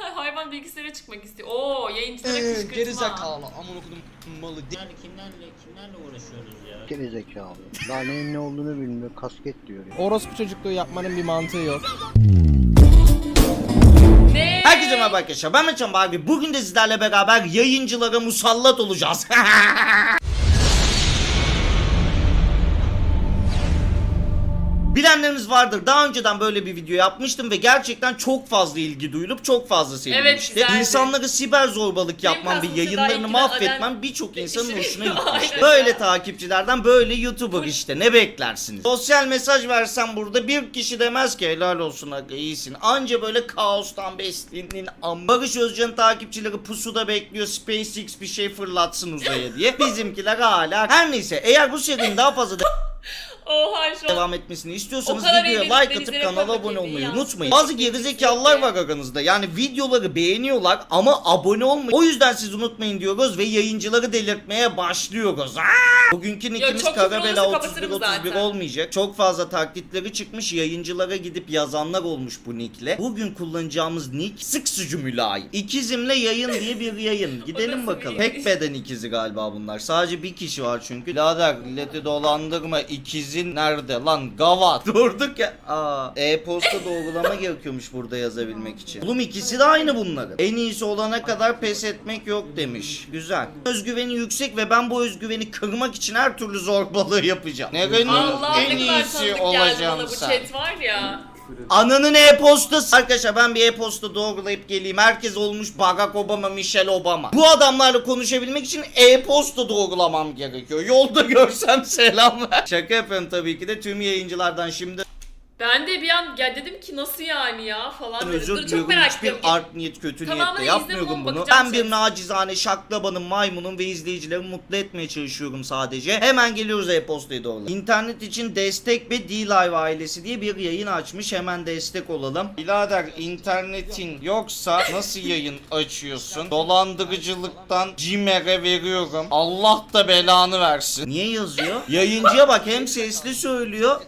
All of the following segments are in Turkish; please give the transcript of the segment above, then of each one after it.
Hayvan bilgisayara çıkmak istiyor. Oo yayıncılara Eee kışkırtma. gerizekalı amına kodum malı de- Kimlerle kimlerle kimlerle uğraşıyoruz ya? Geri zekalı. Daha neyin ne olduğunu bilmiyor. Kasket diyor ya. Orospu çocukluğu yapmanın bir mantığı yok. Ne? Herkese merhaba arkadaşlar ben Meçhan abi bugün de sizlerle beraber yayıncılara musallat olacağız. Bilenleriniz vardır. Daha önceden böyle bir video yapmıştım ve gerçekten çok fazla ilgi duyulup çok fazla sevilmişti. güzeldi. İnsanları siber zorbalık yapmam ve yayınlarını mahvetmem birçok insanın düşünüyor. hoşuna gitmişti. Böyle takipçilerden böyle YouTuber işte ne beklersiniz? Sosyal mesaj versem burada bir kişi demez ki helal olsun aga iyisin. Anca böyle kaostan beslenin. Barış Özcan'ın takipçileri pusuda bekliyor SpaceX bir şey fırlatsın uzaya diye. Bizimkiler hala. Her neyse eğer bu serinin daha fazla Oha şu devam etmesini istiyorsanız O kadar videoya eğlenip like atıp kanala abone olmayı unutmayın. Bazı gerizekalılar var aranızda. Yani videoları beğeniyorlar ama abone olmuyor. O yüzden siz unutmayın diyoruz ve yayıncıları delirtmeye başlıyoruz. Aa! Bugünkü nickimiz çok küfür Karabela olursa 31 kapatırım 31 zaten. olmayacak. Çok fazla taklitleri çıkmış. Yayıncılara gidip yazanlar olmuş bu nickle. Bugün kullanacağımız nick sık sucu mülayim. İkizimle yayın diye bir yayın. Gidelim nasıl bakalım. Tek beden ikizi galiba bunlar. Sadece bir kişi var çünkü. Lader milleti dolandırma ikizin nerede lan gavat. Durduk ya. Aa, e-posta doğrulama gerekiyormuş burada yazabilmek için. Oğlum ikisi de aynı bunların. En iyisi olana kadar pes etmek yok demiş. Güzel. Özgüveni yüksek ve ben bu özgüveni kırmak için her türlü zorbalığı yapacağım. En ne kadar iyisi bana olacaksın bu sen. chat var ya. Ananın e-postası. Arkadaşlar ben bir e-posta doğrulayıp geleyim. Herkes olmuş Barack Obama, Michelle Obama. Bu adamlarla konuşabilmek için e-posta doğrulamam gerekiyor. Yolda görsem selam ver. Şaka yapıyorum tabii ki de tüm yayıncılardan şimdi Ben de bir an ya dedim ki nasıl yani ya falan dedim. özür Dur, çok diliyorum. merak Hiçbir art niyet kötü niyetle yapmıyorum bunu. bakacağım Ben bir şimdi. nacizane şaklabanın, maymunun ve izleyicileri mutlu etmeye çalışıyorum sadece. Hemen geliyoruz e-postayı doğru. İnternet için destek ve D-Live ailesi diye bir yayın açmış. Hemen destek olalım. Birader internetin yoksa nasıl yayın açıyorsun? Dolandırıcılıktan CİMER'e veriyorum. Allah da belanı versin. Niye yazıyor? Yayıncıya bak hem sesli söylüyor.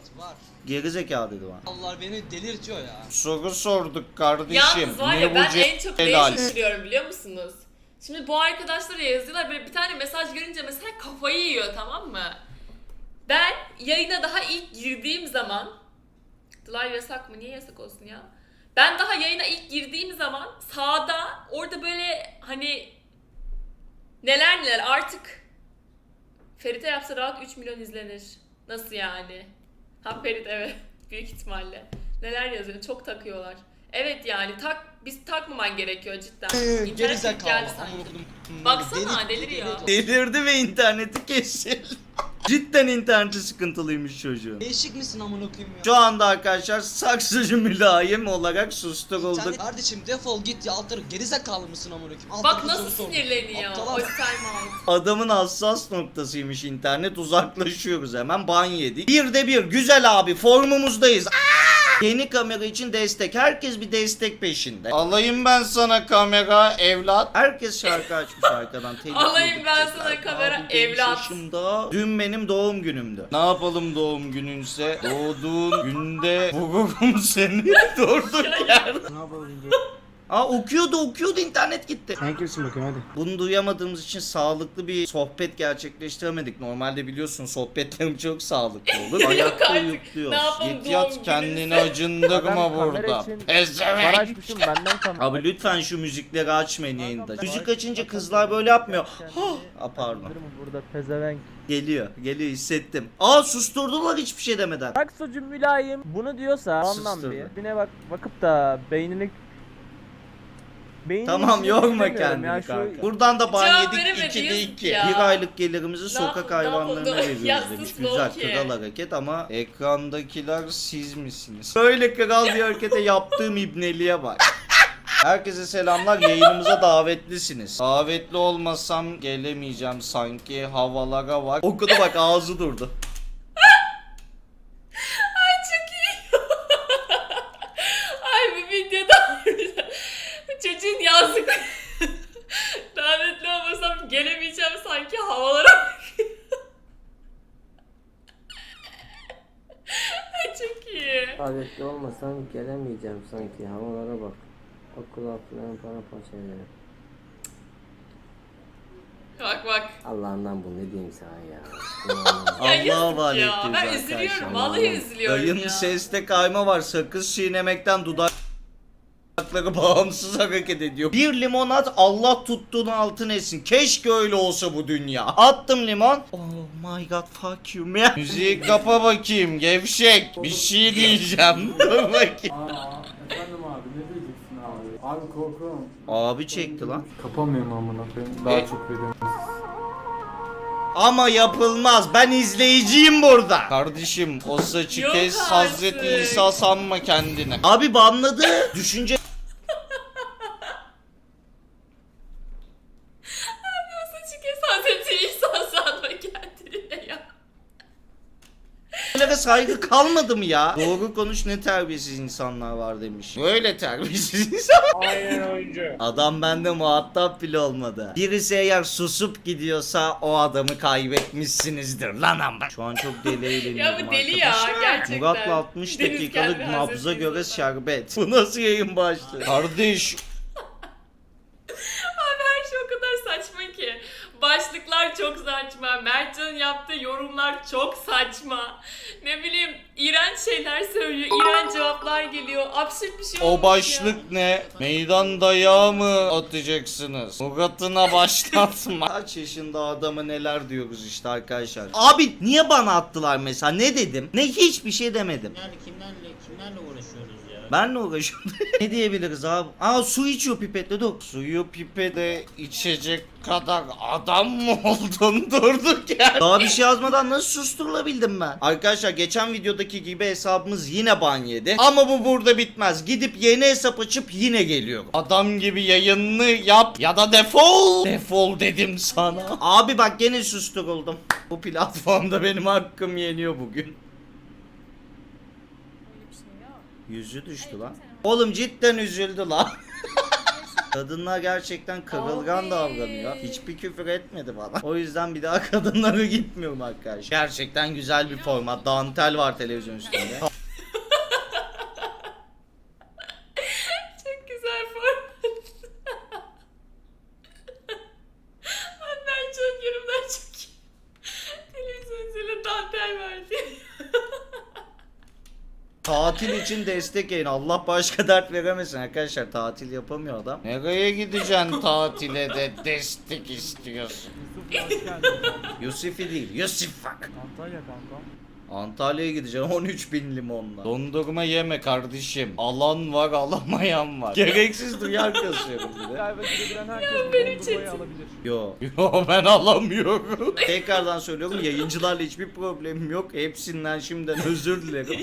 Gerizekalı dedi bana. Allah beni delirtiyor ya. Soru sorduk kardeşim. Yalnız var ya Ne ben bu en çok neye helal? şaşırıyorum biliyor musunuz? Şimdi bu arkadaşlara yazıyorlar böyle bir tane mesaj görünce mesela kafayı yiyor tamam mı? Ben yayına daha ilk girdiğim zaman Live yasak mı? Niye yasak olsun ya? Ben daha yayına ilk girdiğim zaman sağda orada böyle hani neler neler artık Ferit'e yapsa rahat 3 milyon izlenir. Nasıl yani? Ha Ferit evet. Büyük ihtimalle. Neler yazıyor? Çok takıyorlar. Evet yani tak biz takmaman gerekiyor cidden. Eee İnternet gerizekalı geldi amına sanki. kodum malı Baksana, Deli- deliriyor. Delirdi ve interneti kesildi. Cidden interneti sıkıntılıymış çocuğun. Değişik misin amına koyayım ya? Şu anda arkadaşlar saksıcı mülayim olarak susturulduk. Sen kardeşim defol git ya altır gerizekalı mısın amına koyayım? Alt Bak tarafı nasıl soru sinirleniyor. Aptal time out. Adamın hassas noktasıymış internet uzaklaşıyoruz hemen ban yedik. Bir de bir güzel abi formumuzdayız. Aa! Yeni kamera için destek. Herkes bir destek peşinde. Alayım ben sana kamera evlat. Herkes şarkı açmış arkadan. Telif Alayım ben sana kamera, Abi benim evlat. yaşımda. Dün benim doğum günümdü. Ne yapalım doğum gününse? Doğduğun günde vururum seni. Durduk yer. Ne yapalım Aa okuyordu okuyordu internet gitti. Sen kimsin bakayım hadi. Bunu duyamadığımız için sağlıklı bir sohbet gerçekleştiremedik. Normalde biliyorsun sohbetlerim çok sağlıklı olur. Yok Ayakta artık. uyukluyoruz. Ne yapalım Git doğum yat günü? kendini acındırma burada. için Pezevenk. Para açmışım benden kamera. Abi lütfen şu müzikleri açmayın yayında. Müzik açınca kızlar böyle yapmıyor. Ha, pardon. Burada pezevenk. Geliyor. Geliyor hissettim. Aa susturdular hiçbir şey demeden. Bak sucu mülayim bunu diyorsa anlam Susturdu. bir. Birine bak bakıp da beynini Beynini Tamam yorma kendini ya, şu- kanka. Buradan da ban Cevap yedik veremedi 2'de yazık 2. ya. Bir aylık gelirimizi sokak ne hayvanlarına veriyoruz demiş. Güzel Loki. kral hareket ama ekrandakiler siz misiniz? Böyle kral bir harekete yaptığım ibneliğe bak. Herkese selamlar. Yayınımıza davetlisiniz. Davetli olmasam gelemeyeceğim sanki. Havalara bak. Okudu bak ağzı durdu. Ay çok iyi. Ay bu videoda çocuğun yazdık. Davetli olmasam gelemeyeceğim sanki havalara bak. Ay çok iyi. Adetli olmasam gelemeyeceğim sanki havalara bak. Okul okul para poşeti. Bak bak. Allah'ından bu ne diyeyim sana ya. Allah'a ya. ediyoruz Ben arkadaşlar. üzülüyorum. Vallahi üzülüyorum Dayın ya. seste kayma var. Sakız çiğnemekten dudakları bağımsız hareket ediyor. Bir limonat Allah tuttuğunu altın etsin. Keşke öyle olsa bu dünya. Attım limon. Oh my god fuck you man. Müziği kapa bakayım gevşek. Bir şey diyeceğim. Dur bakayım. Aa, efendim abi ne diyeceksin abi? Abi korkuyorum. Abi çekti lan. Kapamıyorum amına koyayım. Daha E? çok veriyorum. Ama yapılmaz. Ben izleyiciyim burada. Kardeşim o saçı Yok kes artık. Hazreti İsa sanma kendine. Abi banladı. Düşünce Saçı kes Hazreti İsa sanma kendine ya. Böyle saygı kalmadı mı ya? Doğru konuş ne terbiyesiz insanlar var demiş. Böyle terbiyesiz insan. Aynen oyuncu. Adam bende muhatap bile olmadı. Birisi eğer susup gidiyorsa o adamı kaybetmişsinizdir lan ama. Şu an çok deli eğleniyorum Ya bu deli ya, arkadaşlar. gerçekten. Murat'la 60 Deniz dakikalık nabza Hazreti göre şerbet. Bu nasıl yayın başlığı? Kardeş Abi her şey o kadar saçma ki. Başlıklar çok saçma. Mertcan'ın yaptığı yorumlar çok saçma. Ne bileyim iğrenç şeyler söylüyor. iğrenç cevaplar geliyor. Absürt bir şey olmuş o başlık ne? Meydan dayağı mı atacaksınız? Murat'ına başlatma. Kaç yaşında adamı neler diyoruz işte arkadaşlar. Abi niye bana attılar mesela? Ne dedim? Ne hiçbir şey demedim. Kimlerle kimlerle kimlerle uğraşıyoruz ya? Benle uğraşıyorum. ne diyebiliriz abi? Aa su içiyor pipetle dur. Suyu pipede içecek kadar adam mı oldun durduk ya? Daha bir şey yazmadan nasıl susturulabildim ben? Arkadaşlar geçen videodaki gibi hesabımız yine ban yedi. Ama bu burada bitmez. Gidip yeni hesap açıp yine geliyorum. Adam gibi yayınını yap ya da defol. Defol dedim sana. Abi bak gene susturuldum. Bu platformda benim hakkım yeniyor bugün. Yüzü düştü lan. Oğlum cidden üzüldü lan. Kadınlar gerçekten kırılgan Abi. davranıyor. Hiçbir küfür etmedi bana. O yüzden bir daha kadınlara gitmiyorum arkadaşlar. Gerçekten güzel bir format. Dantel var televizyon üstünde. Çok güzel format. Ay Mertcan yorumlar çok iyi. Televizyon üzerine dantel verdi. Tatil için destek yayın. Allah başka dert veremesin arkadaşlar. Tatil yapamıyor adam. Nereye gideceksin tatile de destek istiyorsun? Yusufi değil. Yusuf bak. Antalya kanka. Antalya'ya gideceğim 13 bin limonla. Dondurma yeme kardeşim. Alan var alamayan var. Gereksiz duyar kasıyorum bir de. Kaybedebilen herkes bu benim dondurmayı alabilir. Yo. Yo ben alamıyorum. Tekrardan söylüyorum yayıncılarla hiçbir problemim yok. Hepsinden şimdiden özür dilerim.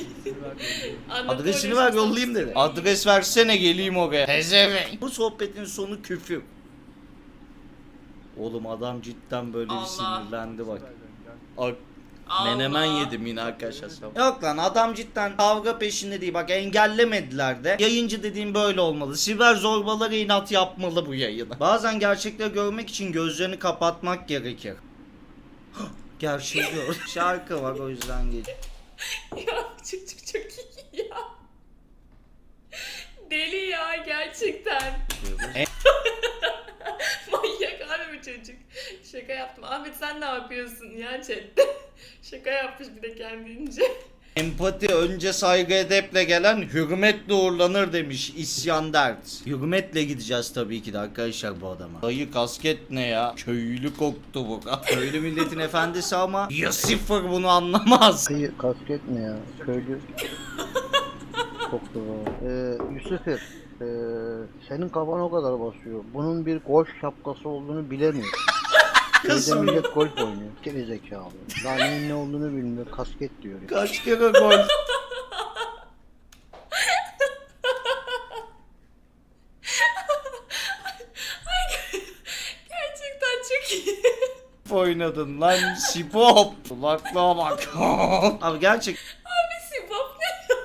Adresini ver yollayayım dedi. Adres versene geleyim oraya. Tezevenk. Bu sohbetin sonu küfür. Oğlum adam cidden böyle bir Allah. sinirlendi bak. Ak- Allah. Menemen yedim yine arkadaşlar. Yok lan adam cidden kavga peşinde değil. Bak engellemediler de. Yayıncı dediğim böyle olmalı. Siber zorbaları inat yapmalı bu yayını. Bazen gerçekleri görmek için gözlerini kapatmak gerekir. Gerçeği gör. Şarkı var o yüzden geç. Ya çocuk çok iyi ya. Deli ya gerçekten. Manyak abi bu çocuk. Şaka yaptım. Ahmet sen ne yapıyorsun ya chatte? Şaka yapmış bir de kendince. Empati önce saygı edeple gelen hürmetle uğurlanır demiş isyan dert. Hürmetle gideceğiz tabii ki de arkadaşlar bu adama. Dayı kasket ne ya? Köylü koktu bu. Köylü milletin efendisi ama ya sıfır bunu anlamaz. Kıyı kasket ne ya? Köylü. Çok doğru. Ee, Yusuf'um. Ee, senin kafan o kadar basıyor. Bunun bir golf şapkası olduğunu bilemiyor. Köyde Kızım. millet golf oynuyor. Geri zekalı. Daha neyin ne olduğunu bilmiyor. Kasket diyor. ya. Kaç kere gol Gerçekten çok iyi. oynadın lan sipop. Kulaklığa bak. Abi gerçek Abi Sibop ne ya?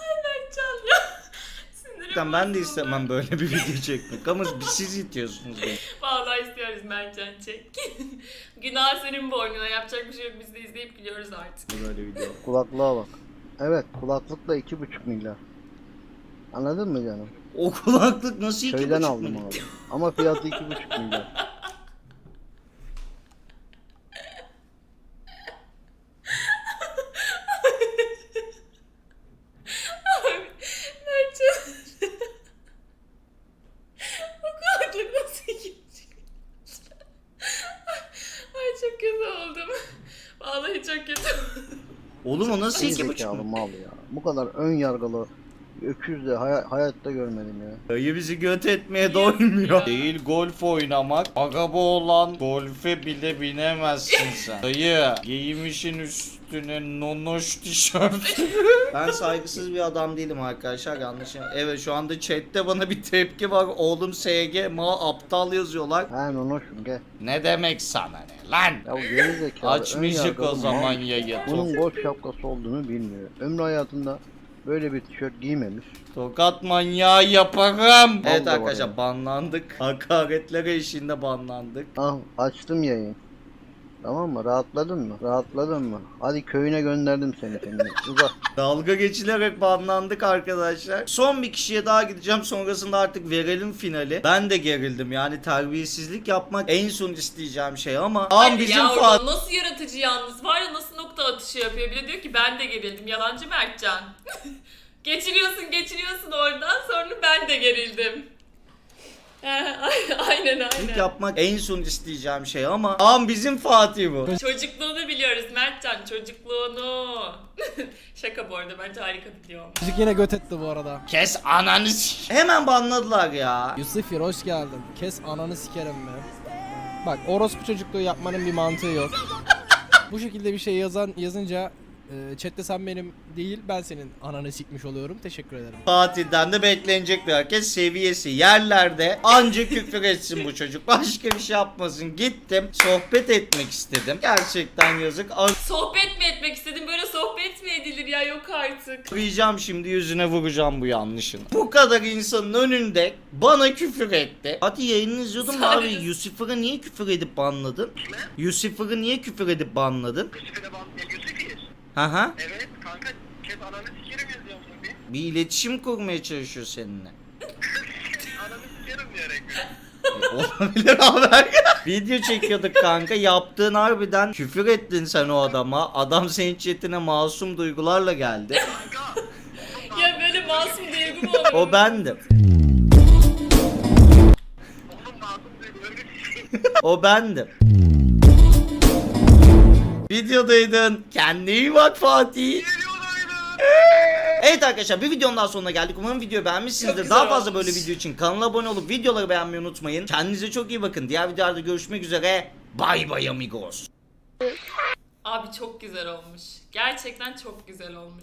Ay Mertcan ya. Sinirim Gerçekten ben de istemem böyle bir video çekmek ama siz itiyorsunuz beni. Vallahi istiyoruz Mertcan çek. Günah senin boynuna yapacak bir şey yok. Biz de izleyip gülüyoruz artık. Böyle video. Kulaklığa bak. Evet kulaklıkla iki buçuk milyar. Anladın mı canım? O kulaklık nasıl iki Köyden buçuk aldım milyon? abi. Ama fiyatı iki buçuk milyar. Mertcan. Bu kulaklık nasıl gidecek? Ay çok kötü oldum. Vallahi çok kötü. Oğlum o nasıl Geri zekalı mal ya. Bu kadar ön yargılı öküz de hay- hayatta görmedim ya. Dayı bizi göt etmeye doymuyor. Değil golf oynamak. Araba olan golfe bile binemezsin sen. Dayı giymişin üstüne nonoş tişört. ben saygısız bir adam değilim arkadaşlar yanlış. Evet şu anda chatte bana bir tepki var. Oğlum SG ma aptal yazıyorlar. Ha nonoşum gel. Ne demek sana ne lan? Ya ön yargılı o mal. zaman yayı. Bunun golf şapkası olduğunu bilmiyor. Ömrü hayatında böyle bir tişört giymemiş. Tokat manyağı yaparım. Evet arkadaşlar banlandık. Hakaretler eşliğinde banlandık. Ah açtım yayın. Tamam mı? Rahatladın mı? Rahatladın mı? Hadi köyüne gönderdim seni kendine. Uzak. Dalga geçilerek banlandık arkadaşlar. Son bir kişiye daha gideceğim. Sonrasında artık verelim finali. Ben de gerildim yani terbiyesizlik yapmak en son isteyeceğim şey ama bizim yavrum, Fatih nasıl yaratıcı yalnız var ya nasıl nokta atışı yapıyor. Bir de diyor ki ben de gerildim. Yalancı Mertcan. geçiriyorsun geçiriyorsun oradan sonra ben de gerildim. Aynen aynen. yapmak en son isteyeceğim şey ama an bizim Fatih bu. Çocukluğunu biliyoruz Mertcan çocukluğunu. Şaka bu arada bence harika olmuş. Çocuk yine göt etti bu arada. Kes ananı s- Hemen banladılar ya. Yusufir hoş geldin. Kes ananı sikerim mi? Bak orospu çocukluğu yapmanın bir mantığı yok. Bu şekilde bir şey yazan yazınca e, chatte sen benim değil ben senin ananı sikmiş oluyorum. Teşekkür ederim. Fatih'den de beklenecek bir hareket seviyesi yerlerde anca küfür etsin bu çocuk. Başka bir şey yapmasın. Gittim sohbet etmek istedim. Gerçekten yazık. Sohbet mi etmek istedim böyle sohbet mi edilir ya yok artık. Arayacağım şimdi yüzüne vuracağım bu yanlışını. Bu kadar insanın önünde bana küfür etti. Hadi yayını izliyordum da abi Sadece- Yusuf'u niye küfür edip banladın? Yusuf'u niye küfür edip banladın? Bak hı. Evet kanka kes ananı sikerim yazıyorsun bir. Bir iletişim kurmaya çalışıyor seninle. Ananı sikerim diyerek. Olabilir haber. Video çekiyorduk kanka. Yaptığın harbiden küfür ettin sen o adama. Adam senin chatine masum duygularla geldi. Kanka. Ya böyle masum duygu mu olur? O bendim. Oğlum masum duygularını sikeyim. O bendim. Videodaydın. Kendine iyi bak Fatih. Evet arkadaşlar bir videonun daha sonuna geldik. Umarım videoyu Çok beğenmişsinizdir. Daha fazla olmuş. böyle video için kanala abone olup videoları beğenmeyi unutmayın. Kendinize çok iyi bakın. Diğer videolarda görüşmek üzere. Bay bay amigos. Abi çok güzel olmuş. Gerçekten çok güzel olmuş.